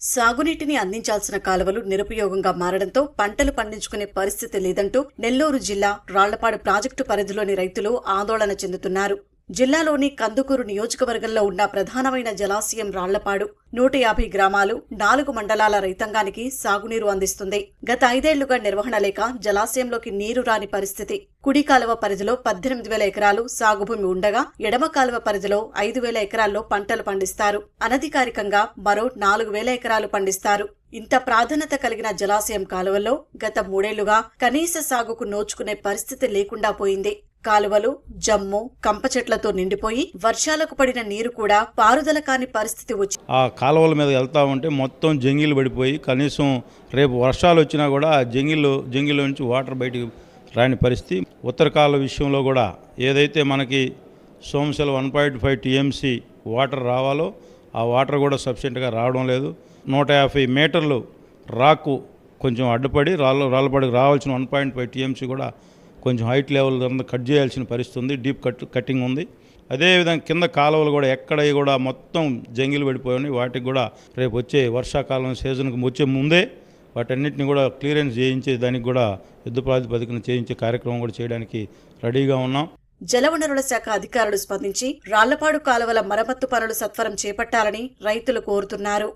సాగునీటిని అందించాల్సిన కాలువలు నిరుపయోగంగా మారడంతో పంటలు పండించుకునే పరిస్థితి లేదంటూ నెల్లూరు జిల్లా రాళ్ళపాడు ప్రాజెక్టు పరిధిలోని రైతులు ఆందోళన చెందుతున్నారు. జిల్లాలోని కందుకూరు నియోజకవర్గంలో ఉన్న ప్రధానమైన జలాశయం రాళ్ళపాడు. నూట యాభై గ్రామాలు నాలుగు మండలాల రైతాంగానికి సాగునీరు అందిస్తుంది. గత ఐదేళ్ళుగా నిర్వహణ లేక జలాశయంలోకి నీరు రాని పరిస్థితి. కుడి కాలువ పరిధిలో పద్దెనిమిది వేల ఎకరాలు సాగుభూమి ఉండగా ఎడమ కాలువ పరిధిలో ఐదు వేల ఎకరాల్లో పంటలు పండిస్తారు. అనధికారికంగా మరో నాలుగు వేల ఎకరాలు పండిస్తారు. ఇంత ప్రాధాన్యత కలిగిన జలాశయం కాలువల్లో గత మూడేళ్ళుగా కనీస సాగుకు నోచుకునే పరిస్థితి లేకుండా పోయింది. కాలువలు జమ్ము కంప చెట్లతో నిండిపోయి వర్షాలకు పడిన నీరు కూడా పారుదల కాని పరిస్థితి వచ్చి ఆ కాలువల మీద వెళ్తా ఉంటే మొత్తం జంగిలు పడిపోయి కనీసం రేపు వర్షాలు వచ్చినా కూడా ఆ జంగిల్లో జంగిల్ నుంచి వాటర్ బయటికి రాని పరిస్థితి. ఉత్తర కాలువ విషయంలో కూడా ఏదైతే మనకి Somasila one point five TMC water రావాలో ఆ వాటర్ కూడా సఫిషియెంట్గా రావడం లేదు. నూట యాభై మీటర్లు రాకు కొంచెం అడ్డుపడి రాళ్ళు రాళ్ళపడికి రావాల్సిన వన్ పాయింట్ ఫైవ్ టీఎంసీ కూడా కొంచెం హైట్ లెవెల్ అంతా కట్ చేయాల్సిన పరిస్థితి ఉంది డీప్ కట్ కట్టింగ్ ఉంది. అదేవిధంగా కింద కాలువలు కూడా ఎక్కడ కూడా మొత్తం జంగిలు పడిపోయి వాటికి కూడా రేపు వచ్చే వర్షాకాలం సీజన్కి వచ్చే ముందే వాటన్నిటిని కూడా క్లియరెన్స్ చేయించే దానికి కూడా యుద్ధ ప్రాతిపదికన చేయించే కార్యక్రమం కూడా చేయడానికి రెడీగా ఉన్నాం. జలవనరుల శాఖ అధికారులు స్పందించి రాళ్ళపాడు కాలువల మరమ్మత్తు పనులు సత్వరం చేపట్టాలని రైతులు కోరుతున్నారు.